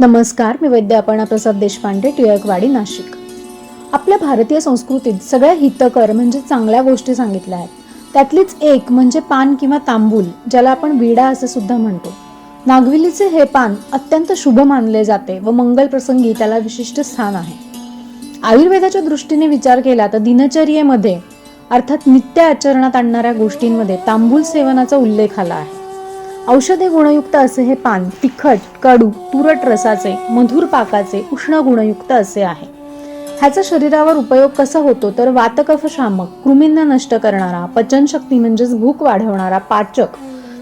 नमस्कार मी वैद्य प्रसाद देशपांडे टिळकवाडी नाशिक. आपल्या भारतीय संस्कृतीत सगळ्या हितकर म्हणजे चांगल्या गोष्टी सांगितल्या आहेत. त्यातलीच एक म्हणजे पान किंवा तांबूल ज्याला आपण विडा असे सुद्धा म्हणतो. नागविलीचे हे पान अत्यंत शुभ मानले जाते व मंगल प्रसंगी त्याला विशिष्ट स्थान आहे. आयुर्वेदाच्या दृष्टीने विचार केला तर दिनचर्येमध्ये अर्थात नित्य आचरणात आणणाऱ्या गोष्टींमध्ये तांबूल सेवनाचा उल्लेख आला आहे. औषधी गुणयुक्त असे हे पान तिखट कडू तुरट रसाचे मधुर पाकाचे उष्ण गुणयुक्त असे आहे. ह्याचा शरीरावर उपयोग कसा होतो तर वातकफशामक कृमींना नष्ट करणारा पचनशक्ती म्हणजेच भूक वाढवणारा पाचक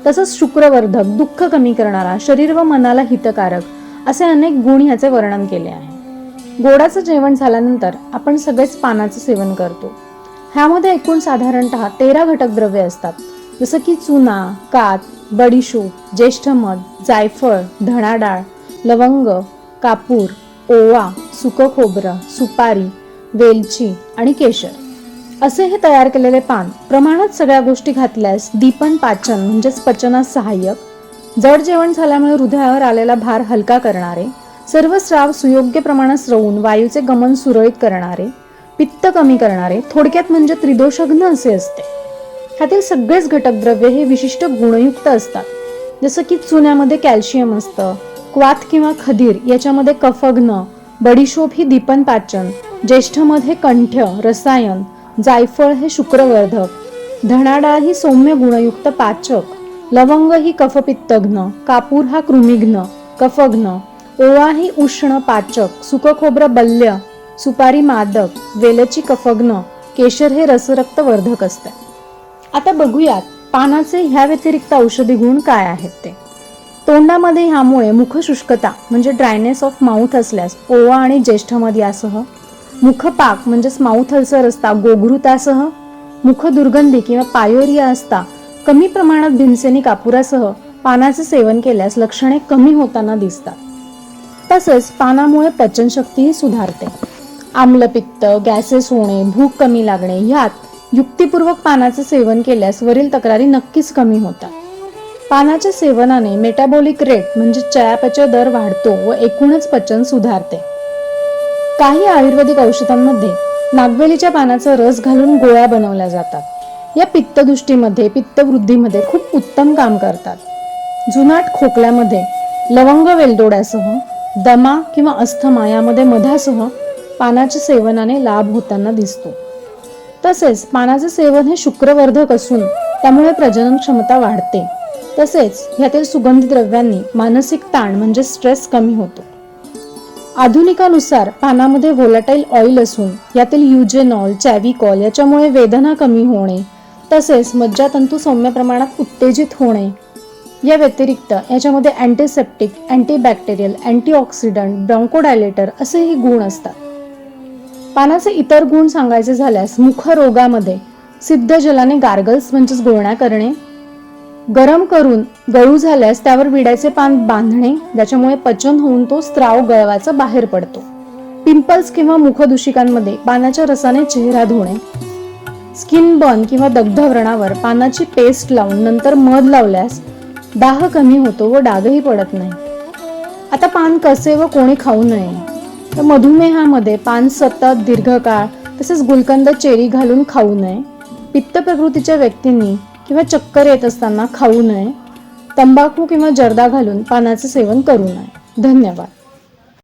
तसंच शुक्रवर्धक दुःख कमी करणारा शरीर व मनाला हितकारक असे अनेक गुण ह्याचे वर्णन केले आहे. गोडाचं जेवण झाल्यानंतर आपण सगळेच पानाचं सेवन करतो. ह्यामध्ये एकूण साधारणतः तेरा घटक द्रव्ये असतात. जसं की चुना कात बडीशोप ज्येष्ठ मध जायफळ धणाडाळ लवंग कापूर ओवा सुकं खोबरं सुपारी वेलची आणि केशर. असे हे तयार केलेले पान प्रमाणात सगळ्या गोष्टी घातल्यास दीपन पाचन म्हणजेच पचनास सहाय्यक जड जेवण झाल्यामुळे हृदयावर आलेला भार हलका करणारे सर्व स्राव सुयोग्य प्रमाणात स्रवून वायूचे गमन सुरळीत करणारे पित्त कमी करणारे थोडक्यात म्हणजे त्रिदोषघ्न असे असते. ह्यातील सगळेच घटक द्रव्य हे विशिष्ट गुणयुक्त असतात. जसं की चुन्यामध्ये कॅल्शियम असतं क्वाथ किंवा खदीर याच्यामध्ये कफग्न बडीशोप ही दीपन पाचन ज्येष्ठमध्ये कंठ्य रसायन जायफळ हे शुक्रवर्धक धणाडाळ ही सौम्य गुणयुक्त पाचक लवंग ही कफपित्तघ्न कापूर हा कृमिघ्न कफघ्न ओवा ही उष्ण पाचक सुक बल्य सुपारी मादक वेलची कफघ्न केशर हे रसरक्तवर्धक असते आता बघूयात पानाचे ह्या व्यतिरिक्त औषधी गुण काय आहेत ते. तोंडामध्ये ह्यामुळे मुखशुष्कता म्हणजे ड्रायनेस ऑफ माउथ असल्यास ओवा आणि ज्येष्ठमध यासह मुखपाक म्हणजेच माउथ अल्सर असता गोघृतासह मुख दुर्गंधी किंवा पायोरिया असता कमी प्रमाणात भीमसेनी कापुरासह पानाचे सेवन केल्यास लक्षणे कमी होताना दिसतात. तसेच पानामुळे पचनशक्तीही सुधारते. आम्लपित्त गॅसेस होणे भूक कमी लागणे ह्यात युक्तिपूर्वक पानाचे सेवन केल्यास वरील तक्रारी नक्कीच कमी होतात. पानाच्या सेवनाने मेटाबॉलिक रेट म्हणजे चयापचय दर वाढतो व एकूणच पचन सुधारते. काही आयुर्वेदिक औषधांमध्ये नागवेलीच्या पानाचा रस घालून गोळ्या बनवल्या जातात. या पित्तदृष्टीमध्ये पित्तवृद्धीमध्ये खूप उत्तम काम करतात. जुनाट खोकल्यामध्ये लवंग वेलदोड्यासह दमा किंवा अस्थमा यामध्ये मधासह पानाच्या सेवनाने लाभ होताना दिसतो. तसेच पानाचे सेवन हे शुक्रवर्धक असून त्यामुळे प्रजनन क्षमता वाढते. तसेच ह्यातील सुगंधी द्रव्यांनी मानसिक ताण म्हणजे स्ट्रेस कमी होतो. आधुनिकानुसार पानामध्ये व्होलाटाईल ऑइल असून यातील युजेनॉल चॅविकॉल याच्यामुळे वेदना कमी होणे तसेच मज्जातंतू सौम्य प्रमाणात उत्तेजित होणे. या व्यतिरिक्त याच्यामध्ये अँटीसेप्टिक अँटीबॅक्टेरियल अँटीऑक्सिडंट ब्रॉन्कोडायलेटर असेही गुण असतात. पानाचे इतर गुण सांगायचे झाल्यास मुखरोगामध्ये सिद्ध जलाने गार्गल्स म्हणजेच गुळण्या करणे गरम करून गळू झाल्यास त्यावर विड्याचे पान बांधणे ज्याच्यामुळे पचन होऊन तो स्त्राव गळवाचा बाहेर पडतो. पिंपल्स किंवा मुखदूषिकांमध्ये पानाच्या रसाने चेहरा धुणे स्किन बर्न किंवा दग्धव्रणावर पानाची पेस्ट लावून नंतर मध लावल्यास दाह कमी होतो व डागही पडत नाही. आता पान कसे व कोणी खाऊ नये? तर मधुमेहामध्ये पान सतत दीर्घकाळ तसेच गुलकंद चेरी घालून खाऊ नये. पित्त प्रकृतीच्या व्यक्तींनी किंवा चक्कर येत असताना खाऊ नये. तंबाखू किंवा जर्दा घालून पानाचे सेवन करू नये. धन्यवाद.